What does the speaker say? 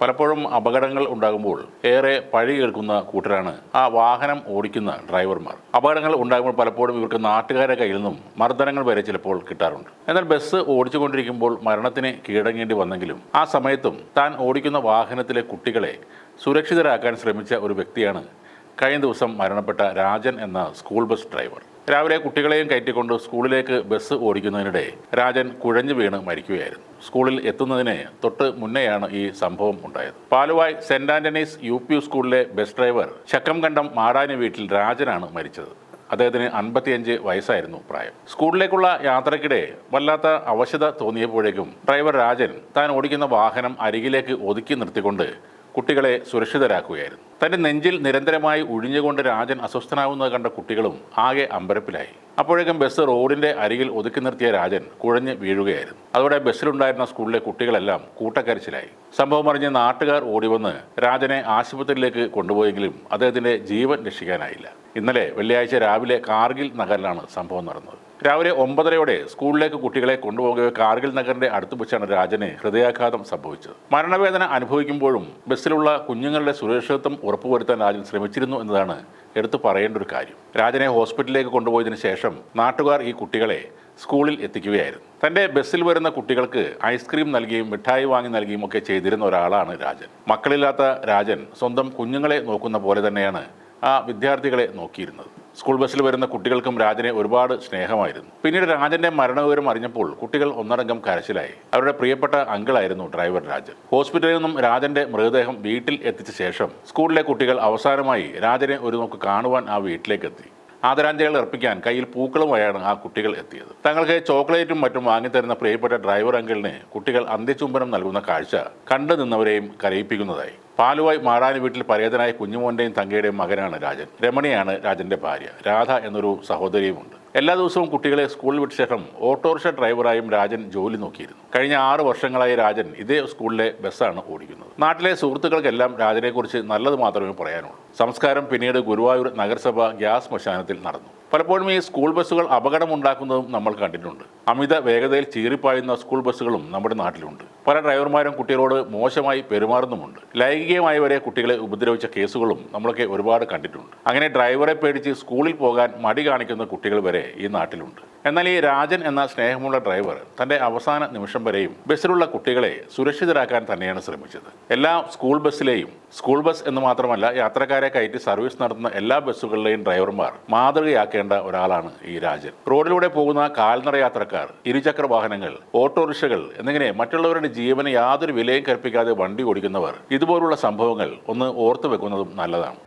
പലപ്പോഴും അപകടങ്ങൾ ഉണ്ടാകുമ്പോൾ ഏറെ പഴി കേൾക്കുന്ന കൂട്ടരാണ് ആ വാഹനം ഓടിക്കുന്ന ഡ്രൈവർമാർ. അപകടങ്ങൾ ഉണ്ടാകുമ്പോൾ പലപ്പോഴും ഇവർക്ക് നാട്ടുകാരെ കയ്യിൽ നിന്നും മർദ്ദനങ്ങൾ വരെ ചിലപ്പോൾ കിട്ടാറുണ്ട്. എന്നാൽ ബസ് ഓടിച്ചുകൊണ്ടിരിക്കുമ്പോൾ മരണത്തിന് കീഴടങ്ങേണ്ടി വന്നെങ്കിലും ആ സമയത്തും താൻ ഓടിക്കുന്ന വാഹനത്തിലെ കുട്ടികളെ സുരക്ഷിതരാക്കാൻ ശ്രമിച്ച ഒരു വ്യക്തിയാണ് കഴിഞ്ഞ ദിവസം മരണപ്പെട്ട രാജൻ എന്ന സ്കൂൾ ബസ് ഡ്രൈവർ. രാവിലെ കുട്ടികളെയും കയറ്റിക്കൊണ്ട് സ്കൂളിലേക്ക് ബസ് ഓടിക്കുന്നതിനിടെ രാജൻ കുഴഞ്ഞു വീണ് മരിക്കുകയായിരുന്നു. സ്കൂളിൽ എത്തുന്നതിന് തൊട്ട് മുന്നെയാണ് ഈ സംഭവം ഉണ്ടായത്. Paluvai Saint Antony's U P സ്കൂളിലെ ബസ് ഡ്രൈവർ ചക്കം കണ്ടം മാടാനി വീട്ടിൽ രാജനാണ് മരിച്ചത്. അദ്ദേഹത്തിന് അൻപത്തിയഞ്ച് വയസ്സായിരുന്നു പ്രായം. സ്കൂളിലേക്കുള്ള യാത്രക്കിടെ വല്ലാത്ത അവശത തോന്നിയപ്പോഴേക്കും ഡ്രൈവർ രാജൻ താൻ ഓടിക്കുന്ന വാഹനം അരികിലേക്ക് ഒതുക്കി നിർത്തിക്കൊണ്ട് കുട്ടികളെ സുരക്ഷിതരാക്കുകയായിരുന്നു. തന്റെ നെഞ്ചിൽ നിരന്തരമായി ഒഴിഞ്ഞുകൊണ്ട് രാജൻ അസ്വസ്ഥനാവുന്നത് കണ്ട കുട്ടികളും ആകെ അമ്പരപ്പിലായി. അപ്പോഴേക്കും ബസ് റോഡിന്റെ അരികിൽ ഒതുക്കി നിർത്തിയ രാജൻ കുഴഞ്ഞ് വീഴുകയായിരുന്നു. അതോടെ ബസ്സിലുണ്ടായിരുന്ന സ്കൂളിലെ കുട്ടികളെല്ലാം കൂട്ടക്കരച്ചിലായി. സംഭവം അറിഞ്ഞ് നാട്ടുകാർ ഓടിവന്ന് രാജനെ ആശുപത്രിയിലേക്ക് കൊണ്ടുപോയെങ്കിലും അദ്ദേഹത്തിന്റെ ജീവൻ രക്ഷിക്കാനായില്ല. ഇന്നലെ വെള്ളിയാഴ്ച രാവിലെ കാർഗിൽ നഗറിലാണ് സംഭവം നടന്നത്. രാവിലെ ഒമ്പതരയോടെ സ്കൂളിലേക്ക് കുട്ടികളെ കൊണ്ടുപോകുകയോ കാർഗിൽ നഗറിന്റെ അടുത്ത് വെച്ചാണ് രാജന് ഹൃദയാഘാതം സംഭവിച്ചത്. മരണവേദന അനുഭവിക്കുമ്പോഴും ബസ്സിലുള്ള കുഞ്ഞുങ്ങളുടെ സുരക്ഷിതത്വം ഉറപ്പുവരുത്താൻ രാജൻ ശ്രമിച്ചിരുന്നു എന്നതാണ് എടുത്തു പറയേണ്ട ഒരു കാര്യം. രാജനെ ഹോസ്പിറ്റലിലേക്ക് കൊണ്ടുപോയതിനു ശേഷം നാട്ടുകാർ ഈ കുട്ടികളെ സ്കൂളിൽ എത്തിക്കുകയായിരുന്നു. തന്റെ ബസ്സിൽ വരുന്ന കുട്ടികൾക്ക് ഐസ്ക്രീം നൽകിയും മിഠായി വാങ്ങി നൽകിയും ഒക്കെ ചെയ്തിരുന്ന ഒരാളാണ് രാജൻ. മക്കളില്ലാത്ത രാജൻ സ്വന്തം കുഞ്ഞുങ്ങളെ നോക്കുന്ന പോലെ തന്നെയാണ് ആ വിദ്യാർത്ഥികളെ നോക്കിയിരുന്നത്. സ്കൂൾ ബസ്സിൽ വരുന്ന കുട്ടികൾക്കും രാജനെ ഒരുപാട് സ്നേഹമായിരുന്നു. പിന്നീട് രാജന്റെ മരണവിവരം അറിഞ്ഞപ്പോൾ കുട്ടികൾ ഒന്നടങ്കം കരച്ചിലായി. അവരുടെ പ്രിയപ്പെട്ട അങ്കിളായിരുന്നു ഡ്രൈവർ രാജൻ. ഹോസ്പിറ്റലിൽ നിന്നും രാജന്റെ മൃതദേഹം വീട്ടിൽ എത്തിച്ച ശേഷം സ്കൂളിലെ കുട്ടികൾ അവസാനമായി രാജനെ ഒരു നോക്ക് കാണുവാൻ ആ വീട്ടിലേക്ക് എത്തി ആദരാഞ്ജലികൾ അർപ്പിക്കാൻ കയ്യിൽ പൂക്കളുമായാണ് ആ കുട്ടികൾ എത്തിയത്. തങ്ങൾക്ക് ചോക്ലേറ്റും മറ്റും വാങ്ങിത്തരുന്ന പ്രിയപ്പെട്ട ഡ്രൈവർ അങ്കിളിന് കുട്ടികൾ അന്ത്യചുംബനം നൽകുന്ന കാഴ്ച കണ്ടു നിന്നവരെയും കരയിപ്പിക്കുന്നതായി. പാലുവായി മാടാനി വീട്ടിൽ പരേതനായ കുഞ്ഞുമോന്റെയും തങ്കയുടെയും മകനാണ് രാജൻ. രമണിയാണ് രാജന്റെ ഭാര്യ. രാധ എന്നൊരു സഹോദരിയുമുണ്ട്. എല്ലാ ദിവസവും കുട്ടികളെ സ്കൂളിൽ വിട്ട ശേഷം ഓട്ടോറിക്ഷ ഡ്രൈവറായും രാജൻ ജോലി നോക്കിയിരുന്നു. കഴിഞ്ഞ ആറ് വർഷങ്ങളായി രാജൻ ഇതേ സ്കൂളിലെ ബസ്സാണ് ഓടിക്കുന്നത്. നാട്ടിലെ സുഹൃത്തുക്കൾക്കെല്ലാം രാജനെക്കുറിച്ച് നല്ലത് മാത്രമേ പറയാനുള്ളൂ. സംസ്കാരം പിന്നീട് ഗുരുവായൂർ നഗരസഭ ഗ്യാസ് ശ്മശാനത്തിൽ നടന്നു. പലപ്പോഴും ഈ സ്കൂൾ ബസ്സുകൾ അപകടമുണ്ടാക്കുന്നതും നമ്മൾ കണ്ടിട്ടുണ്ട്. അമിത വേഗതയിൽ ചീറിപ്പായുന്ന സ്കൂൾ ബസ്സുകളും നമ്മുടെ നാട്ടിലുണ്ട്. പല ഡ്രൈവർമാരും കുട്ടികളോട് മോശമായി പെരുമാറുന്നുമുണ്ട്. ലൈംഗികമായി വരെ കുട്ടികളെ ഉപദ്രവിച്ച കേസുകളും നമ്മളൊക്കെ ഒരുപാട് കണ്ടിട്ടുണ്ട്. അങ്ങനെ ഡ്രൈവറെ പേടിച്ച് സ്കൂളിൽ പോകാൻ മടി കാണിക്കുന്ന കുട്ടികൾ വരെ ഈ നാട്ടിലുണ്ട്. എന്നാൽ ഈ രാജൻ എന്ന സ്നേഹമുള്ള ഡ്രൈവർ തന്റെ അവസാന നിമിഷം വരെയും ബസ്സിലുള്ള കുട്ടികളെ സുരക്ഷിതരാക്കാൻ തന്നെയാണ് ശ്രമിച്ചത്. എല്ലാ സ്കൂൾ ബസ്സിലെയും സ്കൂൾ ബസ് എന്ന് മാത്രമല്ല യാത്രക്കാരെ കയറ്റി സർവീസ് നടത്തുന്ന എല്ലാ ബസ്സുകളിലെയും ഡ്രൈവർമാർ മാതൃകയാക്കേണ്ട ഒരാളാണ് ഈ രാജൻ. റോഡിലൂടെ പോകുന്ന കാൽനട യാത്രക്കാർ ഇരുചക്ര വാഹനങ്ങൾ ഓട്ടോറിക്ഷകൾ എന്നിങ്ങനെ മറ്റുള്ളവരുടെ ജീവന് യാതൊരു വിലയും കൽപ്പിക്കാതെ വണ്ടി ഓടിക്കുന്നവർ ഇതുപോലുള്ള സംഭവങ്ങൾ ഒന്ന് ഓർത്തു വെക്കുന്നതും നല്ലതാണ്.